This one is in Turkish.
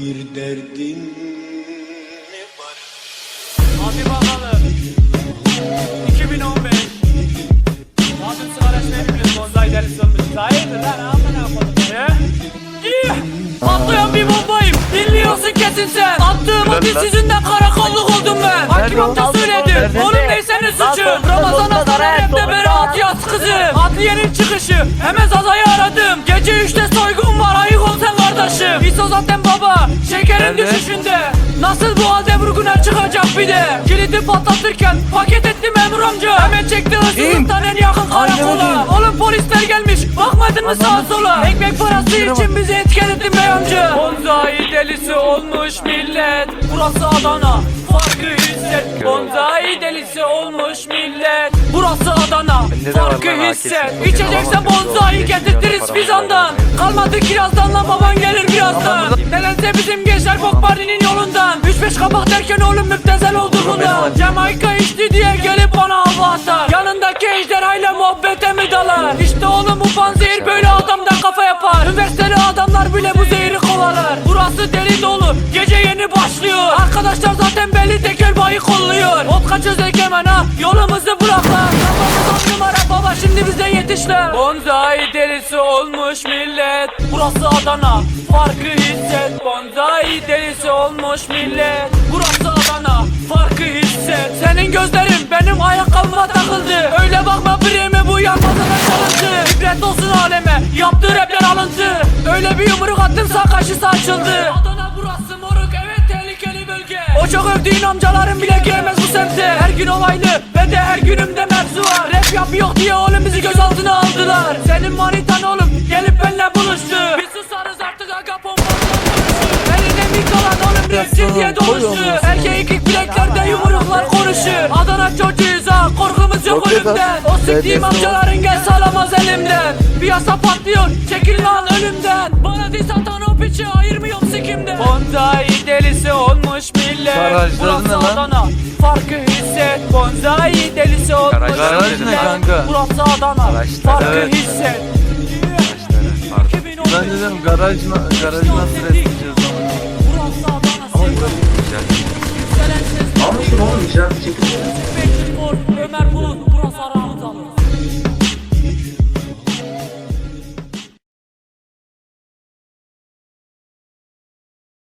Bir derdin mi var? Hadi bakalım. 2015. Madem sigara içmeyi biliyorsun, bonsai derisi olmuşuz. Hayırdır lan, amına. He? İyi. Patlayan bir bombayım. Dinliyorsun kesin sen. Attığım ateş yüzünden karakolluk oldum ben. Hakim amca söyledim. Oğlum ne senin suçun? Ramazan Hasan evde beraat yaz kızım. Adliyenin çıkışı. Hemen Zaza'yı aradım. Gece üçte soygun kardeşim. İso zaten baba. Şekerin düşüşünde. Nasıl bu halde vurguna çıkacak bir de? Kilidi patlatırken paket etti memur amca. Hemen çekti hırsızlıktan en yakın karakola. Oğlum polisler gelmiş. Bakmadın mı sağa sola. Ekmek parası için bizi etkiledin bey amca. Bonzai delisi olmuş millet. Burası Adana. Farkı hisset Bonzai delisi olmuş millet. Burası Adana de farkı var lan, hisset herkesin. İçeceksen bonzai getirtiriz Fizan'dan Kalmadı kirazdan lan baban gelir birazdan. Nedense bizim gençler bok partinin yolundan. 3-5 kabak derken oğlum müptezel oldu bundan. Jamaika içti diye gelip bana hava atar Yanındaki ejderhayla muhabbete mi dalar? İşte oğlum bu panzehir böyle adamdan kafa yapar. Üniversiteli adamlar bile bu zehri kovalar. Burası deli dolu gece yeni başlıyor. Arkadaşlar zaten belli tekel bayı kolluyor. Vodka çözek hemen ha yolumuzu bırak lan lan Bonzai delisi olmuş millet. Burası Adana farkı hisset. Bonzai delisi olmuş millet. Burası Adana farkı hisset. Senin gözlerin benim ayakkabıma takıldı. Öyle bakma birimi bu yanmazına çalıntı. İbret olsun aleme yaptığı rapler alıntı. Öyle bir yumruk attım sağ kaşısı açıldı. Adana burası moruk evet tehlikeli bölge. O çok övdüğün amcaların bile giremez bu semte. Her gün olaylı ve de her günümde mevzu var. Rap yapıyor diye oğlum bizi gözaltına rapçi diye doluştu Erkek ilk bileklerde yumruklar konuşur. Adana çocuğuyuz ha korkumuz yok ölümden O siktiğim amcaların gel salamaz elimden. Piyasa patlıyor çekil lan ölümden Bana diz atan o piçi ayırmıyorum sikimden. Bonzai delisi olmuş millet. Burası? Adana. Farkı hisset Bonzai delisi olmuş millet. kanka? Burası Adana. Farkı evet. hisset Pardon. 2015 Ben dedim garaj, garaj nasıl resmeyeceğiz Barbosa.